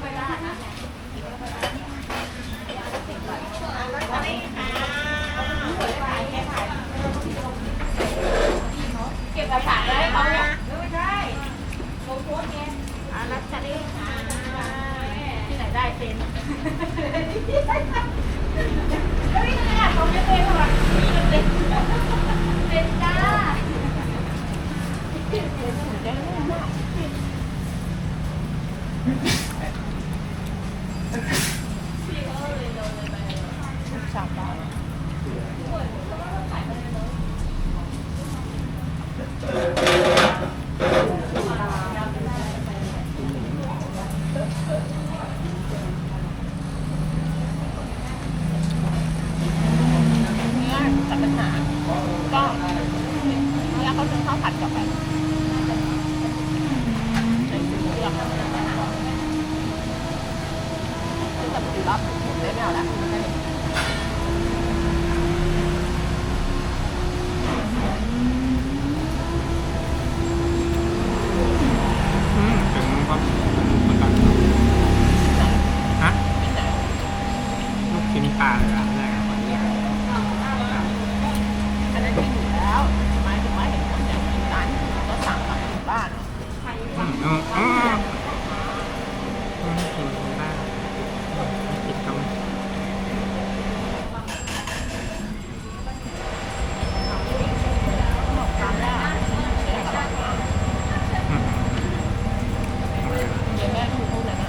แต่พรุ่งนี้เข้าไปได้นะ เก็บกระถางไว้ให้เขาเนี่ยไม่ใช่โลโก้แกอารัชรีที่ไหนได้เซ็นเฮ้ยนี่แหละเขาไม่เป็นหรอกเซ็นเซ็นจ้า เนี่ยแต่ปัญหาก็เนี่ยเขาซื้อข้าวผัดกับแบบในซื้อเลือกซื้อกับซื้อรอบผมได้ไม่เอาละแค่นี้ อืมถึงว่าเหมือนกันฮะลูกชิ้นปลาเลยอะแรกก่อนเนี่ย อันนั้นกินอยู่แล้วหมายถึงว่าเห็นคนอย่างกินร้านก็สั่งกลับถึงบ้าน อืมอืมอืมอืมกินได้กินก็ไม่ ตามแรก อืม เดี๋ยวแม่ดูพูดเลยนะ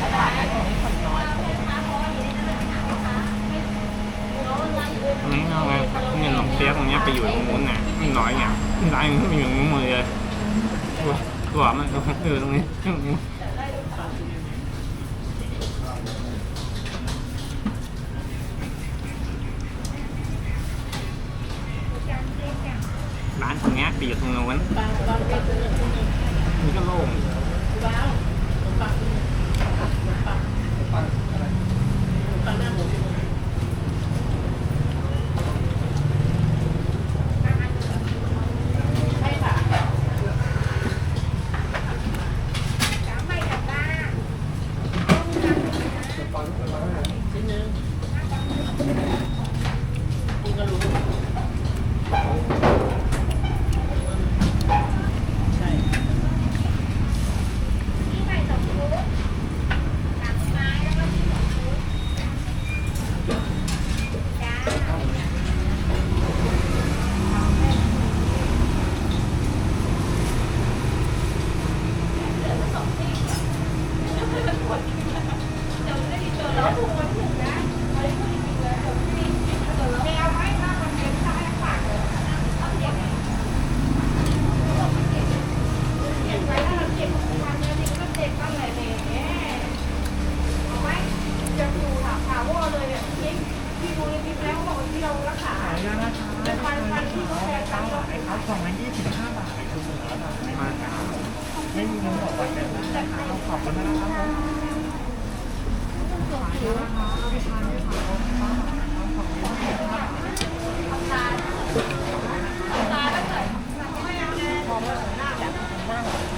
ตลาดตรงนี้คนน้อย อันนี้เอาไงเงินหลงเปียกตรงเนี้ย ไปอยู่ตรงนู้นน่ะมันน้อยไงร้านมันอยู่ตรงนู้นหมดเลยตัวตัวมันอยู่ตรงนี้ร้านตรงเนี้ยไปอยู่ตรงนู้นบางบางก็คือนี่ก็โล่งว้าวบางบางบางบางหน้าหมู ใช่ค่ะ ชิ้นหนึงกินก็รู้ใช่ ครับสองร้อยยี่สิบห้าบาทคือเหลือแล้วนะไม่มีเงินบอกวันเดือนนะครับขอบคุณนะครับผมไปกินเนี่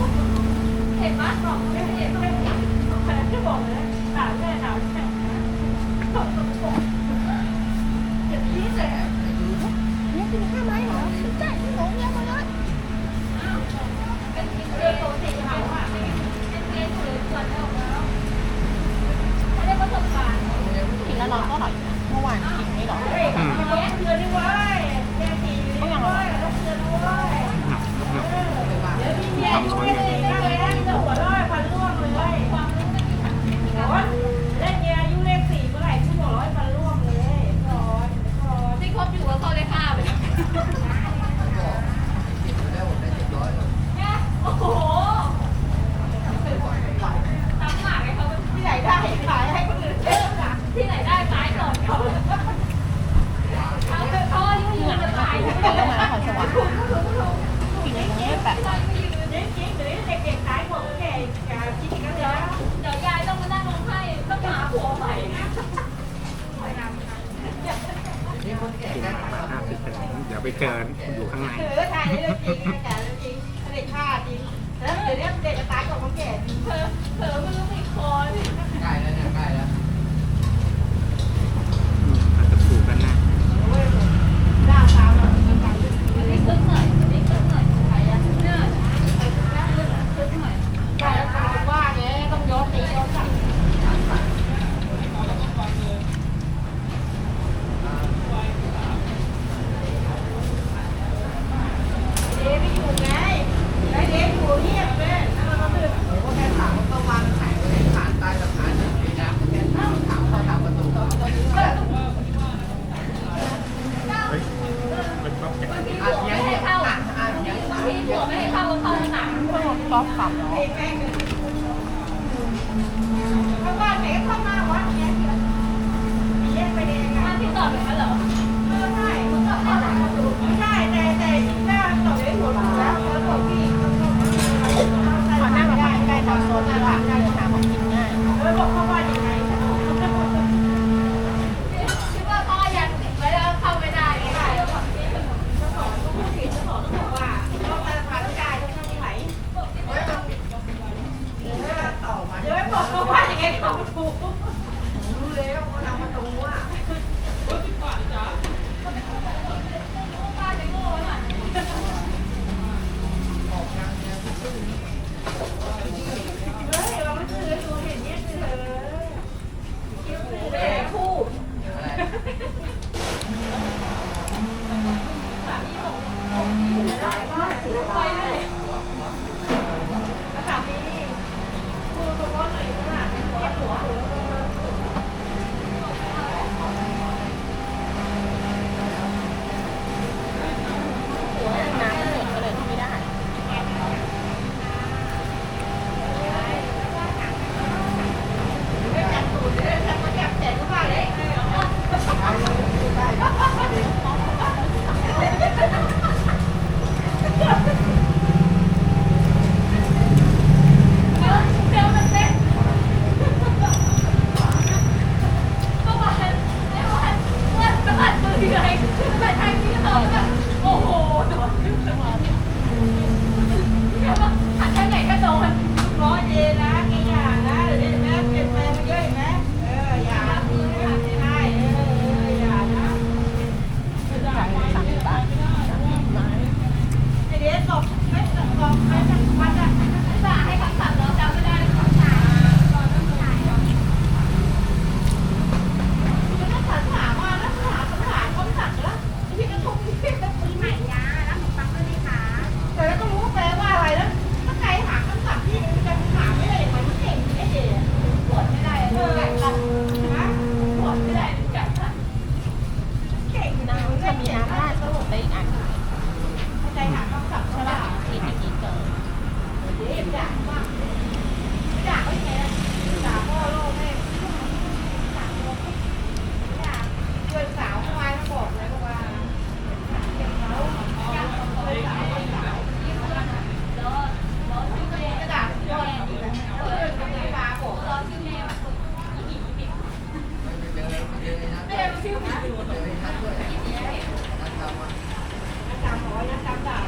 ทำสวยงาม มาห้าสิบเป็เดี๋ยวไปเจออยู่ข้างใน เออถ่ายเรื่องจริงแต่เรื่องจริงเด็กผ้าจริงแล้วเดี๋ยวเนี้ด็กจะตายก่อนของแก่เผลอเผลอไมือสี่ปคอเลย ใกล้แล้วเนี่ยใกล้แล้ว ก๊อฟสามล้อ อย่างนั้นก็ได้